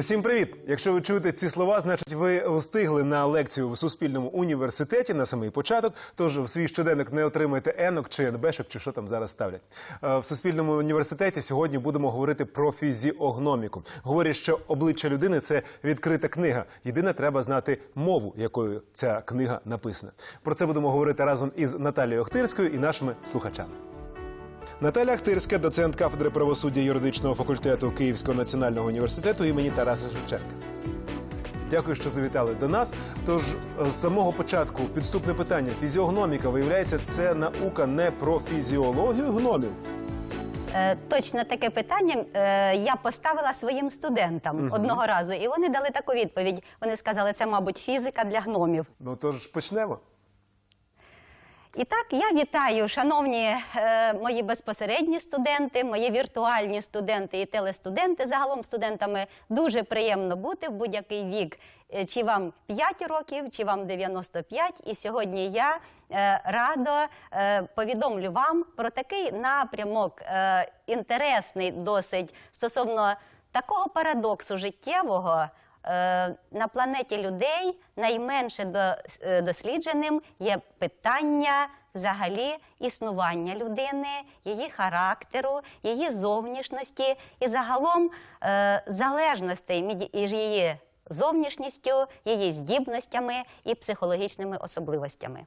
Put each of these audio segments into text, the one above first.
Усім привіт! Якщо ви чуєте ці слова, значить ви встигли на лекцію в Суспільному університеті на самий початок. Тож в свій щоденник не отримайте енок чи НБшок, чи що там зараз ставлять. Е, В Суспільному університеті сьогодні будемо говорити про фізіогноміку. Говорять, що обличчя людини це відкрита книга. Єдине, треба знати мову, якою ця книга написана. Про це будемо говорити разом із Наталією Охтирською і нашими слухачами. Наталя Ахтирська, доцент кафедри правосуддя юридичного факультету Київського національного університету імені Тараса Шевченка. Дякую, що завітали до нас. Тож з самого початку підступне питання. Фізіогноміка, виявляється, це наука не про фізіологію гномів. Е, Точно таке питання е, я поставила своїм студентам одного разу, і вони дали таку відповідь. Вони сказали, це, мабуть, фізика для гномів. Ну тож почнемо. І так, я вітаю, шановні е, мої безпосередні студенти, мої віртуальні студенти і телестуденти. Загалом студентами дуже приємно бути в будь-який вік. Е, Чи вам 5 років, чи вам 95. І сьогодні я е, радо е, повідомлю вам про такий напрямок, е, інтересний досить стосовно такого парадоксу життєвого. Е, На планеті людей найменше е, дослідженим є питання взагалі існування людини, її характеру, її зовнішності і загалом е, залежностей між її зовнішністю, її здібностями і психологічними особливостями.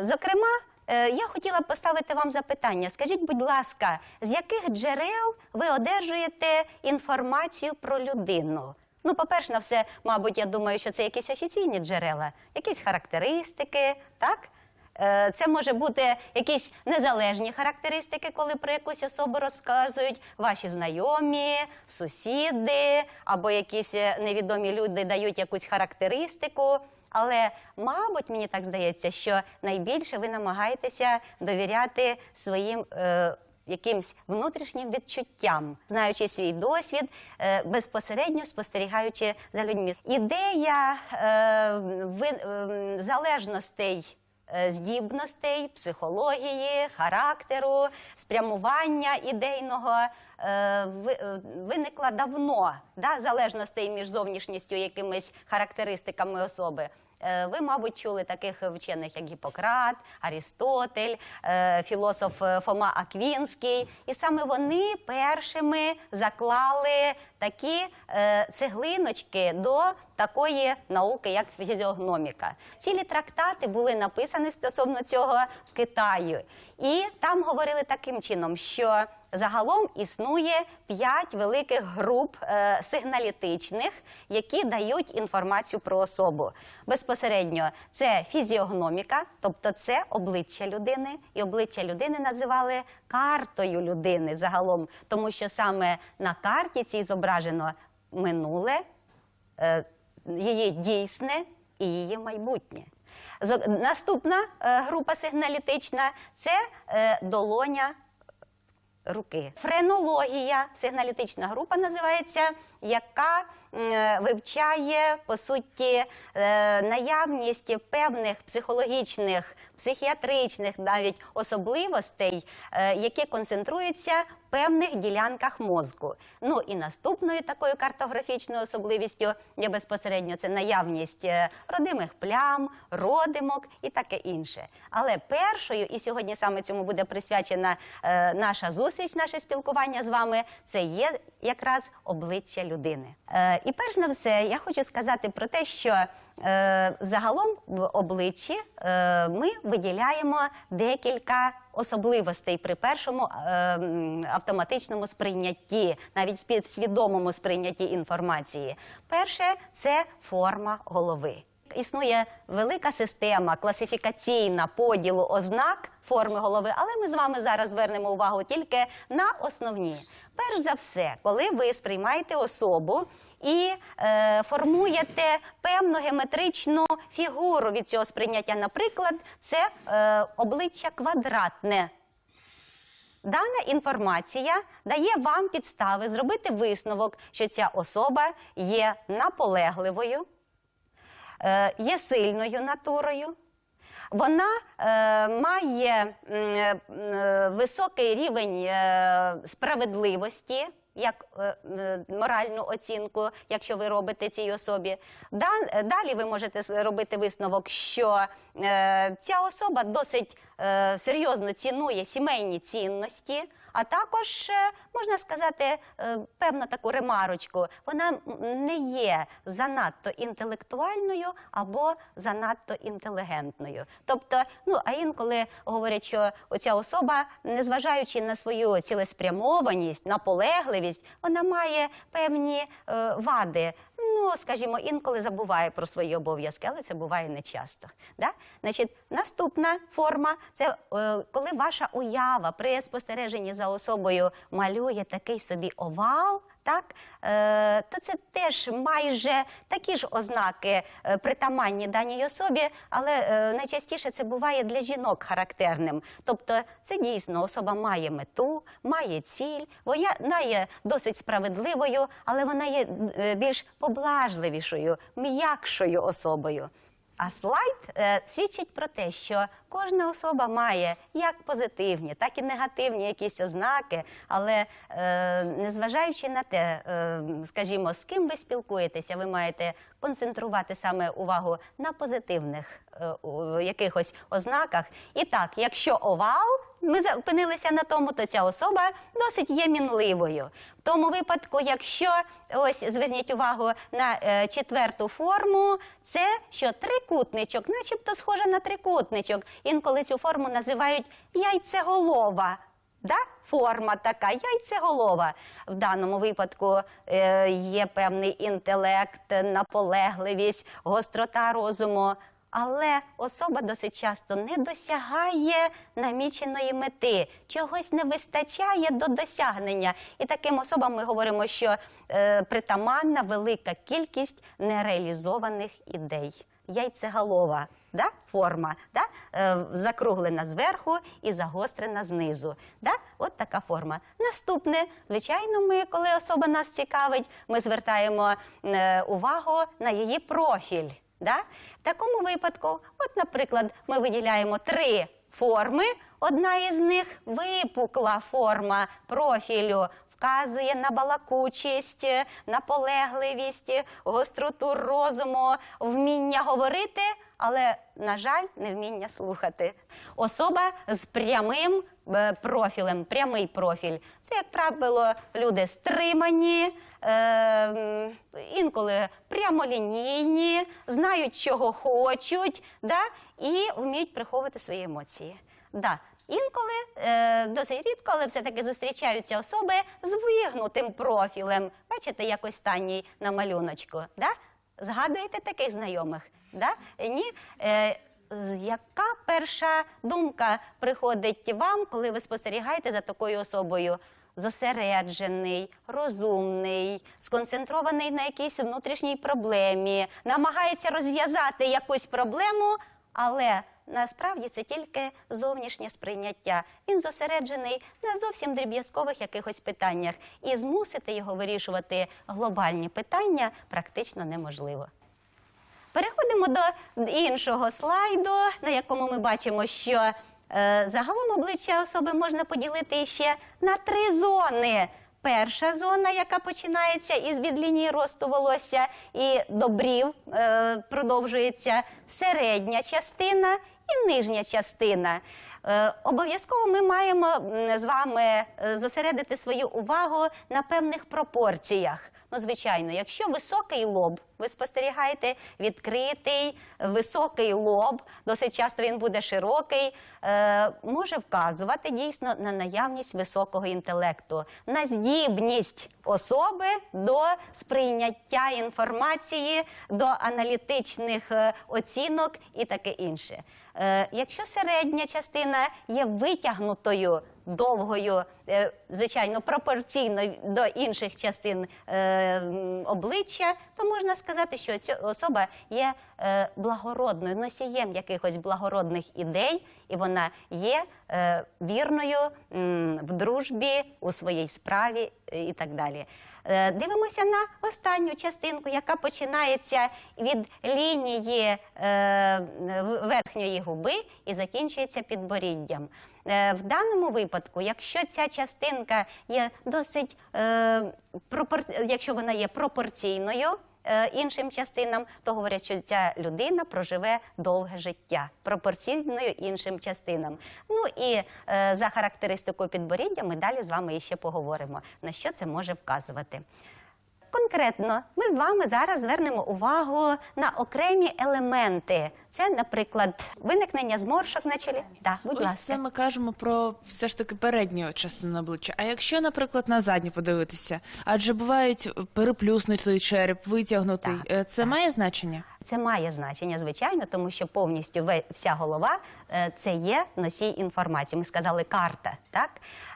Зокрема, я хотіла поставити вам запитання. Скажіть, будь ласка, з яких джерел ви одержуєте інформацію про людину? Ну, по-перше, на все, мабуть, я думаю, що це якісь офіційні джерела, якісь характеристики, так? Е, Це може бути якісь незалежні характеристики, коли про якусь особу розказують ваші знайомі, сусіди або якісь е, невідомі люди дають якусь характеристику. Але, мабуть, мені так здається, що найбільше ви намагаєтеся довіряти своїм. Е, Якимсь внутрішнім відчуттям, знаючи свій досвід, е, безпосередньо спостерігаючи за людьми. Ідея е, е, залежностей здібностей, психології, характеру, спрямування ідейного виникла давно, да, залежностей між зовнішністю якимись характеристиками особи. Е, Ви, мабуть, чули таких вчених, як Гіппократ, Арістотель, е, філософ е, Фома Аквінський. І саме вони першими заклали такі цеглиночки до такої науки, як фізіогноміка. Цілі трактати були написані стосовно цього в Китаї. І там говорили таким чином, що загалом існує п'ять великих груп е, сигналітичних, які дають інформацію про особу. Безпосередньо це фізіогноміка, тобто це обличчя людини, і обличчя людини називали картою людини загалом, тому що саме на карті цій зображено минуле, е, її дійсне і її майбутнє. Наступна е, група сигналітична це е, долоня руки. Френологія, сигналітична група називається, яка вивчає по суті е, наявність певних психологічних, психіатричних навіть особливостей, е, які концентруються певних ділянках мозку. Ну і наступною такою картографічною особливістю є безпосередньо це наявність е, родимих плям, родимок і таке інше. Але першою, і сьогодні саме цьому буде присвячена е, наша зустріч, наше спілкування з вами, це є якраз обличчя людини. Е, і перш на все, я хочу сказати про те, що е, загалом в обличчі е, ми виділяємо декілька особливостей при першому е, автоматичному сприйнятті, навіть свідомому сприйнятті інформації. Перше це форма голови. Існує велика система класифікаційна поділу ознак форми голови, але ми з вами зараз звернемо увагу тільки на основні. Перш за все, коли ви сприймаєте особу і е, формуєте певну геометричну фігуру від цього сприйняття, наприклад, це е, обличчя квадратне. Дана інформація дає вам підстави зробити висновок, що ця особа є наполегливою, е, є сильною натурою. Вона е, має е, високий рівень е, справедливості, як е, е, моральну оцінку, якщо ви робите цій особі. Далі ви можете робити висновок, що е, ця особа досить е, серйозно цінує сімейні цінності. А також е, можна сказати е, певну таку ремарочку. Вона не є занадто інтелектуальною або занадто інтелігентною. Тобто, ну а інколи говорять, що оця особа, незважаючи на свою цілеспрямованість, наполегливість, вона має певні е, вади. Ну, скажімо, інколи забуває про свої обов'язки, але це буває не часто. Да? Значить, наступна форма це е, коли ваша уява при спостереженні за особою малює такий собі овал. Так, е, то це теж майже такі ж ознаки е, притаманні даній особі, але е, найчастіше це буває для жінок характерним. Тобто, це дійсно особа має мету, має ціль, вона є досить справедливою, але вона є більш поблажливішою, м'якшою особою. А слайд свідчить про те, що кожна особа має як позитивні, так і негативні якісь ознаки, але е, незважаючи на те, е, скажімо, з ким ви спілкуєтеся, ви маєте концентрувати саме увагу на позитивних е, якихось ознаках. І так, якщо овал, ми зупинилися на тому, то ця особа досить є мінливою. В тому випадку, якщо ось зверніть увагу на четверту форму, це що трикутничок, начебто схоже на трикутничок. Інколи цю форму називають яйцеголова. Да? Форма така, яйцеголова. В даному випадку е, є певний інтелект, наполегливість, гострота розуму. Але особа досить часто не досягає наміченої мети, чогось не вистачає до досягнення. І таким особам ми говоримо, що е, притаманна велика кількість нереалізованих ідей. Яйцеголова да? форма, да? е, закруглена зверху і загострена знизу. Да? От така форма. Наступне, звичайно, ми, коли особа нас цікавить, ми звертаємо е, увагу на її профіль. Да? В такому випадку, от, наприклад, ми виділяємо три форми. Одна із них випукла форма профілю. Вказує на балакучість, наполегливість, гостроту розуму, вміння говорити, але, на жаль, невміння слухати. Особа з прямим е, профілем, прямий профіль. Це, як правило, люди стримані, е, інколи прямолінійні, знають, чого хочуть, да, і вміють приховувати свої емоції. Да. Інколи е, досить рідко, але все-таки зустрічаються особи з вигнутим профілем. Бачите, як останній на малюночку. Да? Згадуєте таких знайомих? Ні? Е, яка перша думка приходить вам, коли ви спостерігаєте за такою особою? Зосереджений, розумний, сконцентрований на якійсь внутрішній проблемі, намагається розв'язати якусь проблему, але насправді це тільки зовнішнє сприйняття. Він зосереджений на зовсім дріб'язкових якихось питаннях, і змусити його вирішувати глобальні питання практично неможливо. Переходимо до іншого слайду, на якому ми бачимо, що е, загалом обличчя особи можна поділити ще на три зони. Перша зона, яка починається із від лінії росту волосся і до брів, е, продовжується середня частина і нижня частина. Е, Обов'язково ми маємо з вами е, зосередити свою увагу на певних пропорціях. Ну, звичайно, якщо високий лоб, ви спостерігаєте відкритий, високий лоб, досить часто він буде широкий, е, може вказувати дійсно на наявність високого інтелекту, на здібність особи до сприйняття інформації, до аналітичних оцінок і таке інше. Е, Якщо середня частина є витягнутою, довгою, е, звичайно, пропорційно до інших частин е, обличчя, то можна сказати, що ця особа є благородною, носієм якихось благородних ідей, і вона є вірною в дружбі, у своїй справі і так далі. Е, Дивимося на останню частинку, яка починається від лінії е, верхньої губи і закінчується підборіддям. Е, В даному випадку, якщо ця частинка є досить якщо вона є пропорційною. Е, Іншим частинам, то говорять, що ця людина проживе довге життя пропорційною іншим частинам. Ну і е, за характеристикою підборіддя ми далі з вами іще поговоримо, на що це може вказувати. Конкретно, ми з вами зараз звернемо увагу на окремі елементи. Це, наприклад, виникнення зморшок на чолі. Да, будь Ось ласка. це ми кажемо про все ж таки передню частину обличчя. А якщо, наприклад, на задню подивитися, адже бувають переплюснутий череп, витягнутий, Так, це це має значення? Це має значення, звичайно, тому що повністю вся голова е, це є носій інформації. Ми сказали карта. Так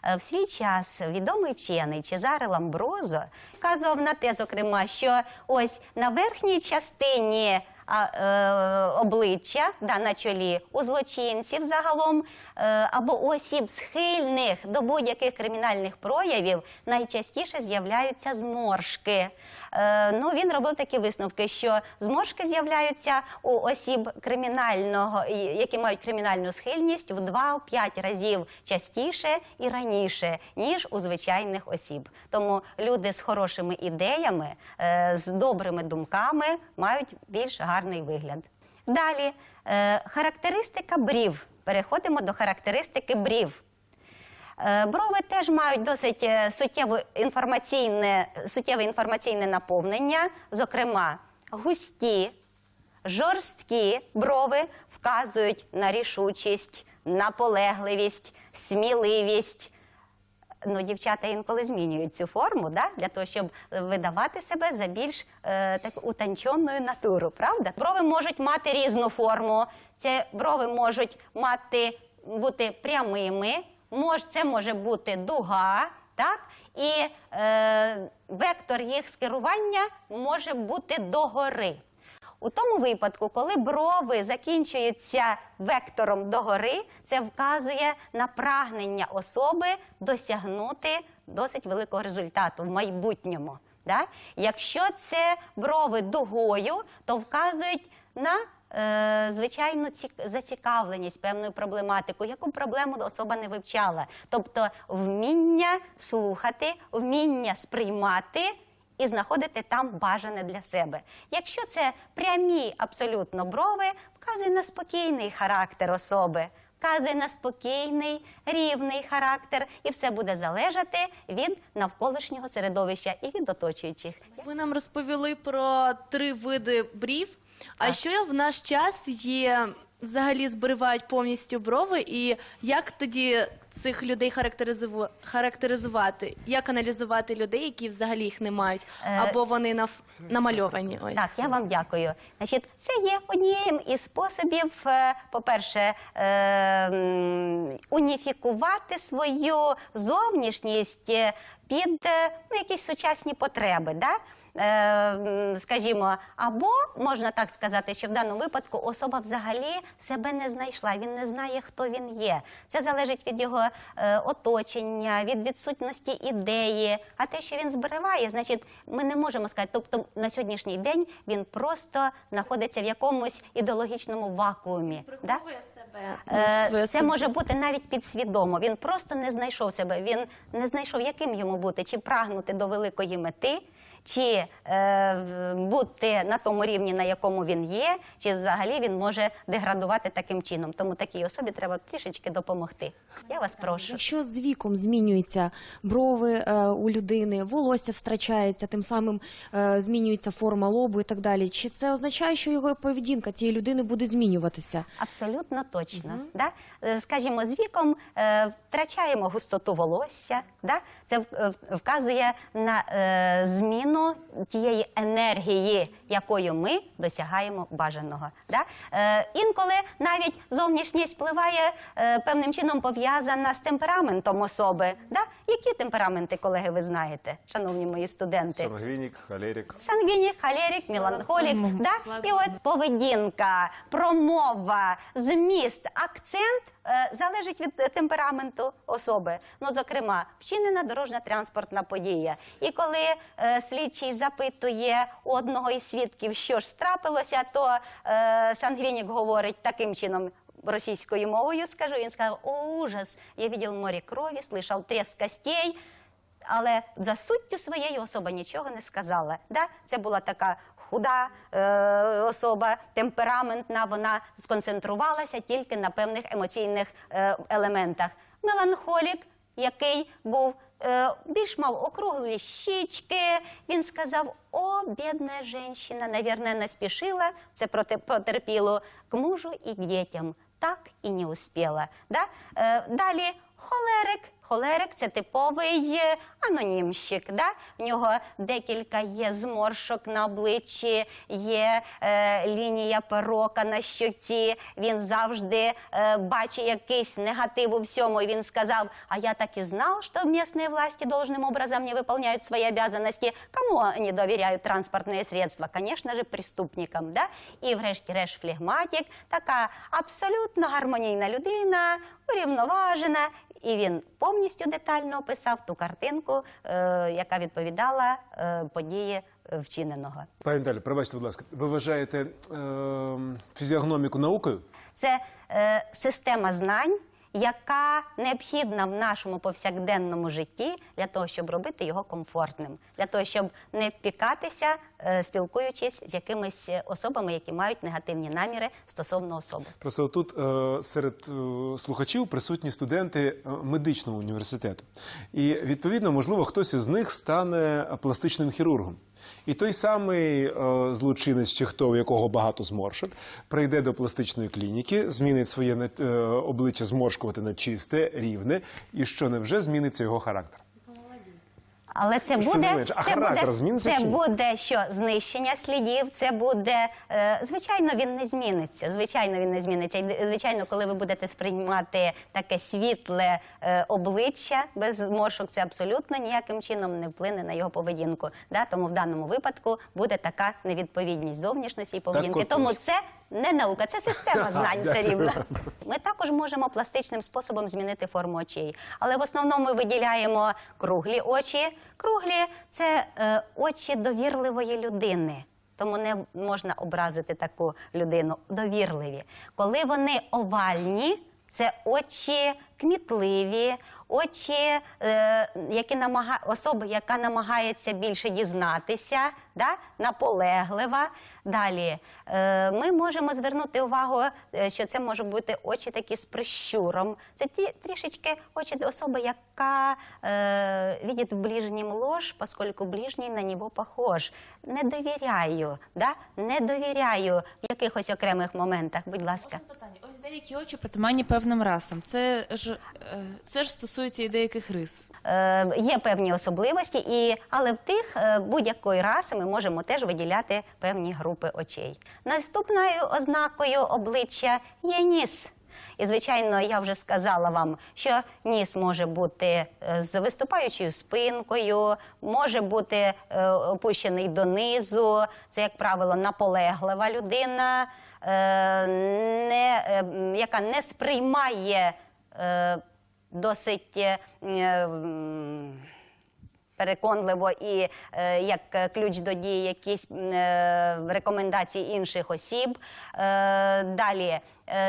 Е, в свій час відомий вчений Чезаре Ламброзо вказував на те, зокрема, що ось на верхній частині. Е, обличчя да, на чолі у злочинців загалом е, або у осіб схильних до будь-яких кримінальних проявів найчастіше з'являються зморшки. Е, ну, він робив такі висновки, що зморшки з'являються у осіб кримінального, які мають кримінальну схильність в 2-5 разів частіше і раніше, ніж у звичайних осіб. Тому люди з хорошими ідеями, з добрими думками мають більш гарний вигляд. Далі е, характеристика брів. Переходимо до характеристики брів. Е, Брови теж мають досить е, суттєве інформаційне, суттєве інформаційне наповнення, зокрема, густі, жорсткі брови вказують на рішучість, наполегливість, сміливість. Ну, дівчата інколи змінюють цю форму да, для того, щоб видавати себе за більш е, так утонченною натуру, правда? Брови можуть мати різну форму. Ці брови можуть мати бути прямими, мож, це може бути дуга, так? І е, вектор їх скерування може бути догори. У тому випадку, коли брови закінчуються вектором догори, це вказує на прагнення особи досягнути досить великого результату в майбутньому. Да? Якщо це брови дугою, то вказують на е, звичайну зацікавленість певною проблематикою, яку проблему особа не вивчала. Тобто вміння слухати, вміння сприймати і знаходити там бажане для себе. Якщо це прямі абсолютно брови, вказує на спокійний характер особи, вказує на спокійний, рівний характер, і все буде залежати від навколишнього середовища і від оточуючих. Ви нам розповіли про три види брів. А що в наш час є взагалі збривають повністю брови, і як тоді цих людей характеризу... характеризувати? Як аналізувати людей, які взагалі їх не мають, Е, або вони нав... намальовані? Ось. Так, я вам дякую. Значить, це є однією із способів, е, по-перше, е, м, уніфікувати свою зовнішність е, під е, ну, якісь сучасні потреби. Да? Е, Скажімо, або можна так сказати, що в даному випадку особа взагалі себе не знайшла, він не знає, хто він є. Це залежить від його е, оточення, від відсутності ідеї. А те, що він збриває, значить, ми не можемо сказати. Тобто на сьогоднішній день він просто знаходиться в якомусь ідеологічному вакуумі. Да? Приховує себе. Е, Це може бути навіть підсвідомо. Він просто не знайшов себе. Він не знайшов, яким йому бути, чи прагнути до великої мети, чи е, бути на тому рівні, на якому він є, чи взагалі він може деградувати таким чином. Тому такій особі треба трішечки допомогти. Я вас прошу. Якщо з віком змінюються брови е, у людини, волосся втрачається, тим самим е, змінюється форма лобу і так далі. Чи це означає, що його поведінка цієї людини буде змінюватися? Абсолютно точно. Да? Е, Скажімо, з віком е, втрачаємо густоту волосся. Да? Це е, вказує на е, зміну тієї енергії, якою ми досягаємо бажаного. Да? Е, інколи навіть зовнішність впливає е, певним чином пов'язана з темпераментом особи. Да? Які темпераменти, колеги, ви знаєте, шановні мої студенти? Сангвінік, холерик. Сангвінік, холерик, меланхолік. Да? І от поведінка, промова, зміст, акцент залежить від е, темпераменту особи. Ну, зокрема, вчинена дорожня транспортна подія. І коли е, слідчий запитує одного із свідків, що ж трапилося, то е, Сангвінік говорить таким чином. російською мовою скажу. Він сказав: О, ужас! Я видів море крові, слышав треск костей. Але за суттю своєю особа нічого не сказала. Да? Це була така худа е, особа, темпераментна. Вона сконцентрувалася тільки на певних емоційних е, елементах. Меланхолік, який був е, більш мав округлі щічки. Він сказав: О, бідна жінка, навірно, не спішила. Це потерпіло к мужу і к дітям. Так і не успіла. Да? Е, далі холерик. Холерик це типовий е, анонімщик. Да? В нього декілька є зморшок на обличчі, є е, лінія порока на щоці. Він завжди е, бачить якийсь негатив у всьому. І він сказав: А я так і знав, що місцеві власті должним образом не выполняют свои обязанности. Кому они доверяют транспортные средства? Конечно же, преступникам. Да? І врешті-решт флегматик, така абсолютно гармонійна людина, урівноважена. І він повністю детально описав ту картинку, е, яка відповідала е, події е, вчиненого. Пані Наталі, пробачте, будь ласка, ви вважаєте е, фізіогноміку наукою? Це е, система знань, яка необхідна в нашому повсякденному житті для того, щоб робити його комфортним, для того, щоб не впікатися, е, спілкуючись з якимись особами, які мають негативні наміри стосовно особи. Просто тут е, серед е, слухачів присутні студенти е, медичного університету. І відповідно, можливо, хтось із них стане пластичним хірургом. І той самий е, злочинець, чи хто, у якого багато зморшок, прийде до пластичної клініки, змінить своє е, обличчя зморшкувати на чисте, рівне, і що невже зміниться його характер. Але це Що буде, менше, а це характер буде, зміниться це чи ні? буде що знищення слідів. Це буде е, звичайно, він не зміниться. Звичайно, він не зміниться. І, звичайно, коли ви будете сприймати таке світле е, обличчя без зморшок, це абсолютно ніяким чином не вплине на його поведінку. Да? Тому в даному випадку буде така невідповідність зовнішності і поведінки. от Тому це не наука, це система знань все рівно. Ми також можемо пластичним способом змінити форму очей, але в основному ми виділяємо круглі очі. Круглі це е, очі довірливої людини. Тому не можна образити таку людину. Довірливі. Коли вони овальні, це очі кмітливі, очі, е, які намага... особи, яка намагається більше дізнатися, да? наполеглива. Далі е, ми можемо звернути увагу, е, що це можуть бути очі такі з прищуром. Це ті трішечки очі особи, яка е, видить в ближнім ложь, поскольку ближній на нього похож. Не довіряю, да? не довіряю в якихось окремих моментах. Будь ласка. Питання. Деякі очі притаманні певним расам. Це ж, е, це ж стосується і деяких рис. Е, є певні особливості, і, але в тих е, будь-якої раси ми можемо теж виділяти певні групи очей. Наступною ознакою обличчя є ніс. І, звичайно, я вже сказала вам, що ніс може бути е, з виступаючою спинкою, може бути опущений донизу. Це, як правило, наполеглива людина, не, е, яка не сприймає е, досить е, переконливо і е, як е, ключ до дії якісь е, рекомендації інших осіб. Далі,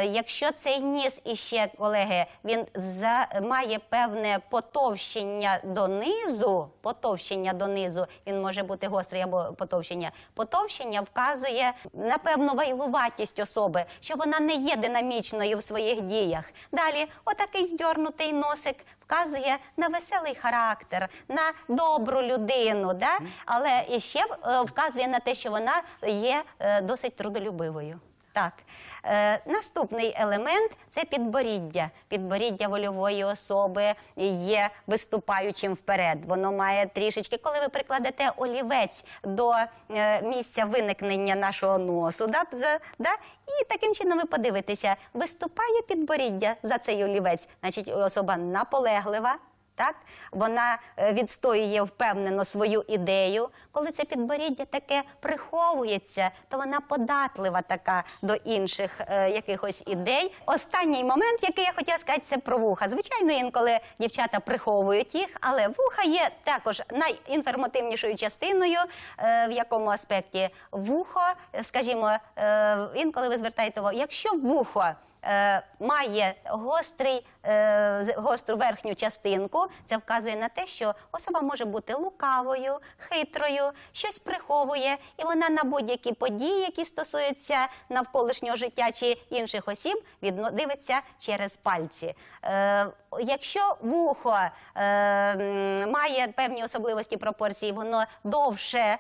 якщо цей ніс іще, колеги, він за, має певне потовщення донизу, потовщення донизу, він може бути гострий або потовщення. Потовщення вказує на певну вайлуватість особи, що вона не є динамічною в своїх діях. Далі, отакий здьорнутий носик вказує на веселий характер, на добру людину, да? але і ще е, вказує на те, що вона є е, досить трудолюбивою. Так. Е, наступний елемент це підборіддя. Підборіддя вольової особи є виступаючим вперед. Воно має трішечки, коли ви прикладете олівець до е, місця виникнення нашого носу, да, да, і таким чином ви подивитеся, виступає підборіддя за цей олівець, значить особа наполеглива. Так, вона е, відстоює впевнено свою ідею. Коли це підборіддя таке приховується, то вона податлива така до інших е, якихось ідей. Останній момент, який я хотіла сказати, це про вуха. Звичайно, інколи дівчата приховують їх, але вуха є також найінформативнішою частиною. Е, в якому аспекті вухо, скажімо, е, інколи ви звертаєте увагу, якщо вухо має гострий, е, гостру верхню частинку. Це вказує на те, що особа може бути лукавою, хитрою, щось приховує, і вона на будь-які події, які стосуються навколишнього життя чи інших осіб, дивиться через пальці. Е, якщо вухо е, має певні особливості пропорції, воно довше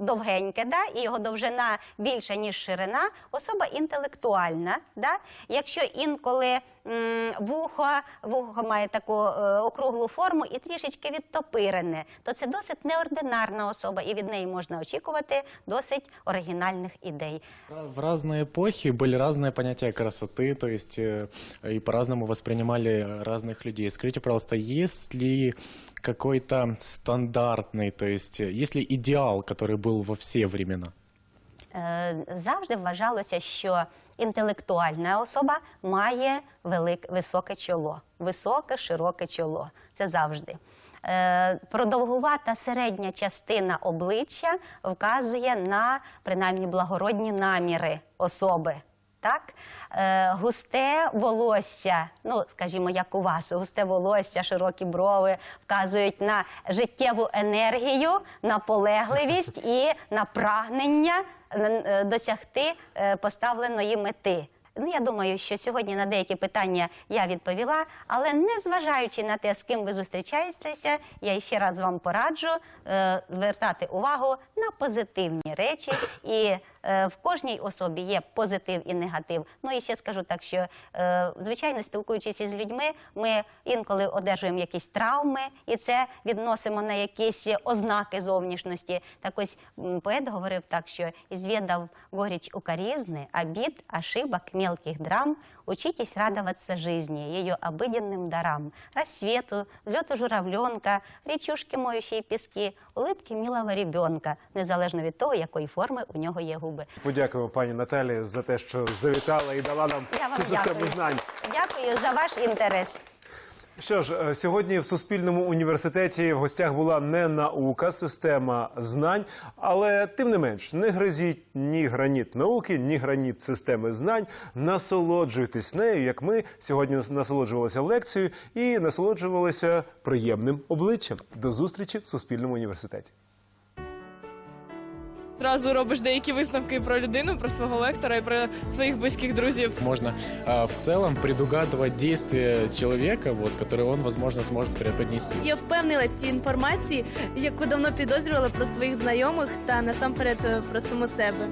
довгеньке, да, і його довжина більша, ніж ширина, особа інтелектуальна. Да? Якщо інколи м, вухо, вухо має таку е, округлу форму і трішечки відтопирене, то це досить неординарна особа, і від неї можна очікувати досить оригінальних ідей. В разные эпохи были разные понятия красоты, то есть э, и по-разному воспринимали разных людей. Скажите, пожалуйста, есть ли какой-то стандартный, то есть э, есть ли идеал, который был во все времена? Е, завжди вважалося, що інтелектуальна особа має велик, високе чоло, високе, широке чоло. Це завжди. Е, Продовгувата середня частина обличчя вказує на принаймні благородні наміри особи. Так, е, густе волосся, ну скажімо, як у вас, густе волосся, широкі брови вказують на життєву енергію, наполегливість і на прагнення е, досягти е, поставленої мети. Ну, я думаю, що сьогодні на деякі питання я відповіла, але не зважаючи на те, з ким ви зустрічаєтеся, я ще раз вам пораджу е, звертати увагу на позитивні речі, і в кожній особі є позитив і негатив. Ну і ще скажу так, що е, звичайно, спілкуючись із людьми, ми інколи одержуємо якісь травми, і це відносимо на якісь ознаки зовнішності. Так ось поет говорив так, що «Изведав горіч укоризны, обід, ошибок, мелких драм, учитесь радоваться жизни, ее обыденным дарам, рассвету, взлету журавленка, речушки моющие пески, улыбки милого ребенка, незалежно від того, якої форми у нього є губи. Подякуємо пані Наталі за те, що завітала і дала нам Я вам цю систему дякую. знань. Дякую за ваш інтерес. Що ж, е, сьогодні в Суспільному університеті в гостях була не наука, система знань, але тим не менш, не гризіть ні граніт науки, ні граніт системи знань. Насолоджуйтесь нею, як ми сьогодні насолоджувалися лекцією і насолоджувалися приємним обличчям. До зустрічі в Суспільному університеті Зразу робиш деякі висновки про людину, про свого лектора і про своїх близьких друзів. Можно э, в целом предугадывать действия человека, вот, которые он, возможно, сможет преподнести. Я впевнилась в тій інформації, яку давно підозрювала про своїх знайомих та насамперед е, про саму себе.